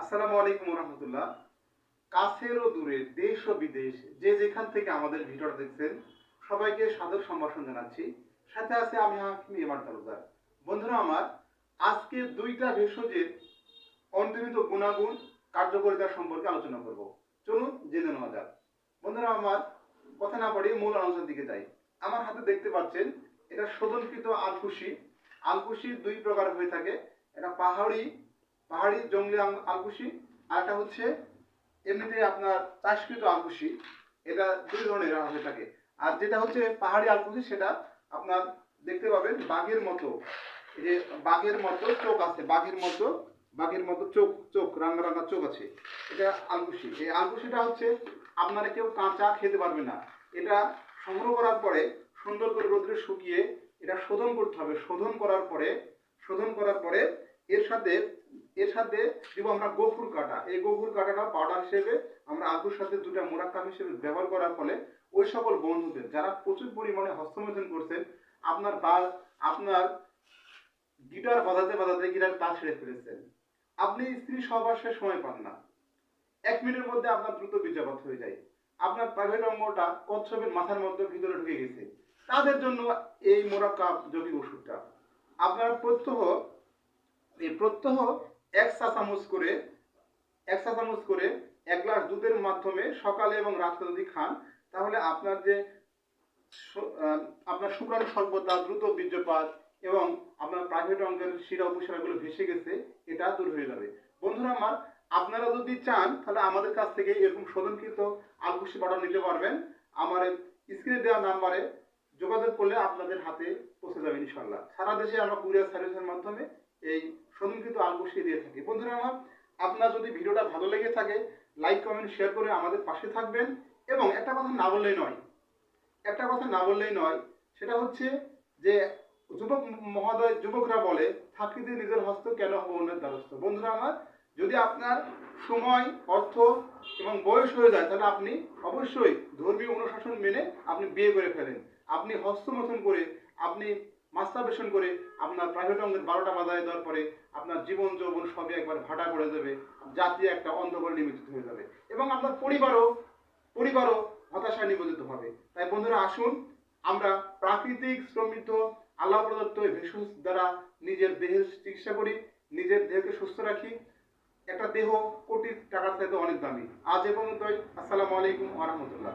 আসসালামু আলাইকুম রহমতুল্লাহ কাছের ও দূরে দেশ ও বিদেশ, যে যেখান থেকে আমাদের ভিডিওটা দেখছেন, সবাইকে সাদর সম্ভাষণ জানাচ্ছি। সাথে আছে আমি হাকিম এমার তালুকদার। বন্ধুরা আমার, আজকে দুইটা ভেষজের অন্তর্নিহিত গুণাগুণ কার্যকারিতা সম্পর্কে আলোচনা করব। চলুন জেনে নেওয়া যাক। বন্ধুরা আমার, কথা না পড়ে মূল আলোচনার দিকে যাই। আমার হাতে দেখতে পাচ্ছেন, এটা শোধনকৃত আলকুশি। আলকুশি দুই প্রকার হয়ে থাকে। এটা পাহাড়ি পাহাড়ি জঙ্গলি আর একটা হচ্ছে এমনিতে আপনার চাষকৃত আলকুশি এটা দুই ধরনের হয়ে থাকে। আর যেটা হচ্ছে পাহাড়ি আলকুশি সেটা আপনার দেখতে পাবেন বাঘের মতো। যে বাঘের মতো চোখ আছে, বাঘের মতো বাঘের মতো চোখ চোখ, রাঙা রাঙা চোখ আছে। এটা আলকুশি এই আলকুশিটা হচ্ছে আপনারা কেউ কাঁচা খেতে পারবে না। এটা সংগ্রহ করার পরে সুন্দর করে রোদ্রে শুকিয়ে এটা শোধন করতে হবে। শোধন করার পরে, শোধন করার পরে এর সাথে এর সাথে দিব আমরা গফুর কাটা। এই গফুর কাটাটা পাউডার হিসেবে আমরা আলুর সাথে দুটা মোরাক্কাম হিসেবে ব্যবহার করার ফলে ওই সকল বন্ধুদের, যারা প্রচুর পরিমাণে হস্তমৈথুন করছেন, আপনার বা আপনার গিটার বাজাতে বাজাতে গিটার তাল ছেড়ে ফেলেছেন। আপনি স্ত্রী সহবাসের সময় পান না। এক মিনিটের মধ্যে আপনার দ্রুত বীর্যপাত হয়ে যায়। আপনার প্রাইভেট অঙ্গটা কচ্ছপের মাথার মধ্যে ভিতরে ঢুকে গেছে। তাদের জন্য এই মোরাক্কাব জৈবিক ওষুধটা। আপনার প্রত্যহ, এই প্রত্যহ এক চা চামচ করে, এক চা চামচ করে এক গ্লাস দুধের মাধ্যমে সকালে এবং রাত্রে যদি খান, তাহলে আপনার যে আপনার শুক্রাণু স্বল্পতা দ্রুত বীর্যপাত এবং আপনার প্রাইভেট অঙ্গের শিরা উপশিরাগুলো ভেসে গেছে, এটা দূর হয়ে যাবে। বন্ধুরা আমার, আপনারা যদি চান, তাহলে আমাদের কাছ থেকে এরকম শোধনকৃত আলকুশি পাউডার নিতে পারবেন। আমার স্ক্রিনে দেওয়া নাম্বারে যোগাযোগ করলে আপনাদের হাতে পৌঁছে যাবে ইনশাল্লাহ সারা দেশে আমরা কুরিয়ার সার্ভিসের মাধ্যমে আলকুশি দিয়ে থাকি। বন্ধুরা আমার, আপনার যদি ভিডিওটা ভালো লেগে থাকে লাইক কমেন্ট শেয়ার করে আমাদের পাশে থাকবেন। এবং একটা কথা না বললেই নয়, একটা কথা না বললেই নয়, সেটা হচ্ছে যে যুবক মহোদয়, যুবকরা বলে, থাকিতে নিজের হস্ত কেন হব অন্যের দ্বারস্থ? বন্ধুরা আমার, যদি আপনার সময়, অর্থ এবং বয়স হয়ে যায়, তাহলে আপনি অবশ্যই ধর্মীয় অনুশাসন মেনে আপনি বিয়ে করে ফেলেন। আপনি হস্তমথন করে আপনি মাস্টারবেশন করে আপনার প্রাইভেট অঙ্গের বারোটা বাজায় দেওয়ার পরে আপনার জীবন যৌবন সবই একবার ভাটা করে দেবে, জাতি একটা অন্ধকারে নিবেদিত হয়ে যাবে এবং আপনার পরিবারও পরিবারও হতাশায় নিবেদিত হবে। তাই বন্ধুরা আসুন, আমরা প্রাকৃতিক শ্রমিত আল্লাহ প্রদত্ত ভেষজ দ্বারা নিজের দেহের চিকিৎসা করি, নিজের দেহকে সুস্থ রাখি। একটা দেহ কোটি টাকার চাইতে অনেক দামি। আজ এ পর্যন্তই। আসসালামু আলাইকুম আহমতুল্লাহ